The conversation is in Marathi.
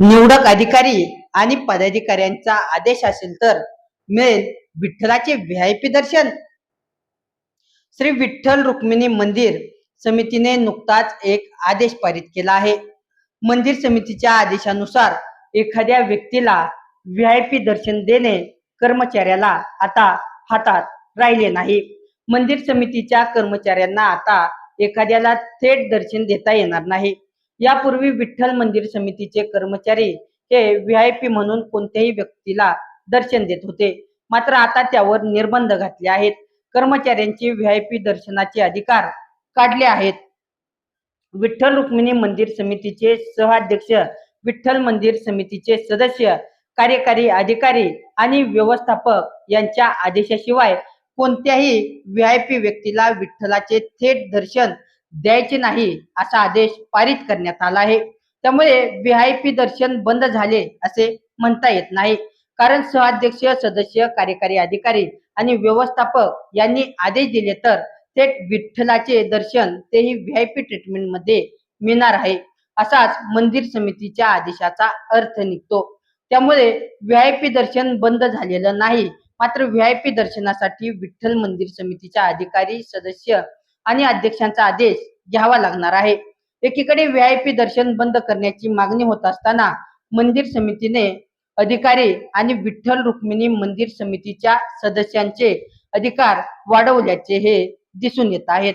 निवडक अधिकारी आणि पदाधिकाऱ्यांचा आदेश असेल तर मिळेल विठ्ठलाचे व्हीआयपी दर्शन. श्री विठ्ठल रुक्मिणी मंदिर समितीने नुकताच एक आदेश पारित केला आहे. मंदिर समितीच्या आदेशानुसार एखाद्या व्यक्तीला व्हीआयपी दर्शन देणे कर्मचाऱ्याला आता हातात राहिले नाही. मंदिर समितीच्या कर्मचाऱ्यांना आता एखाद्याला थेट दर्शन देता येणार नाही. यापूर्वी विठ्ठल मंदिर समितीचे कर्मचारी हे व्हीआयपी म्हणून कोणत्याही व्यक्तीला दर्शन देत होते. मात्र आता त्यावर निर्बंध घातले आहेत. कर्मचाऱ्यांची व्हीआयपी दर्शनाचे अधिकार काढले आहेत. विठ्ठल रुक्मिणी मंदिर समितीचे सहाध्यक्ष विठ्ठल मंदिर समितीचे सदस्य कार्यकारी अधिकारी आणि व्यवस्थापक यांच्या आदेशाशिवाय कोणत्याही व्हीआयपी व्यक्तीला विठ्ठलाचे थेट दर्शन द्यायचे नाही असा आदेश पारित करण्यात आला आहे. त्यामुळे व्हीआयपी दर्शन बंद झाले असे म्हणता येत नाही. कारण सहाध्यक्ष सदस्य कार्यकारी अधिकारी आणि व्यवस्थापक यांनी आदेश दिले तर थेट विठ्ठलाचे दर्शन तेही व्हीआयपी ट्रीटमेंटमध्ये मिळणार आहे. असाच मंदिर समितीच्या आदेशाचा अर्थ निघतो. त्यामुळे व्हीआयपी दर्शन बंद झालेलं नाही. मात्र व्हीआयपी दर्शनासाठी विठ्ठल मंदिर समितीच्या अधिकारी सदस्य आणि अध्यक्षांचा आदेश घ्यावा लागणार आहे. एकीकडे व्हीआयपी दर्शन बंद करण्याची मागणी होत असताना मंदिर समितीने अधिकारी आणि विठ्ठल रुक्मिणी मंदिर समितीच्या सदस्यांचे अधिकार वाढवल्याचे हे दिसून येत आहेत.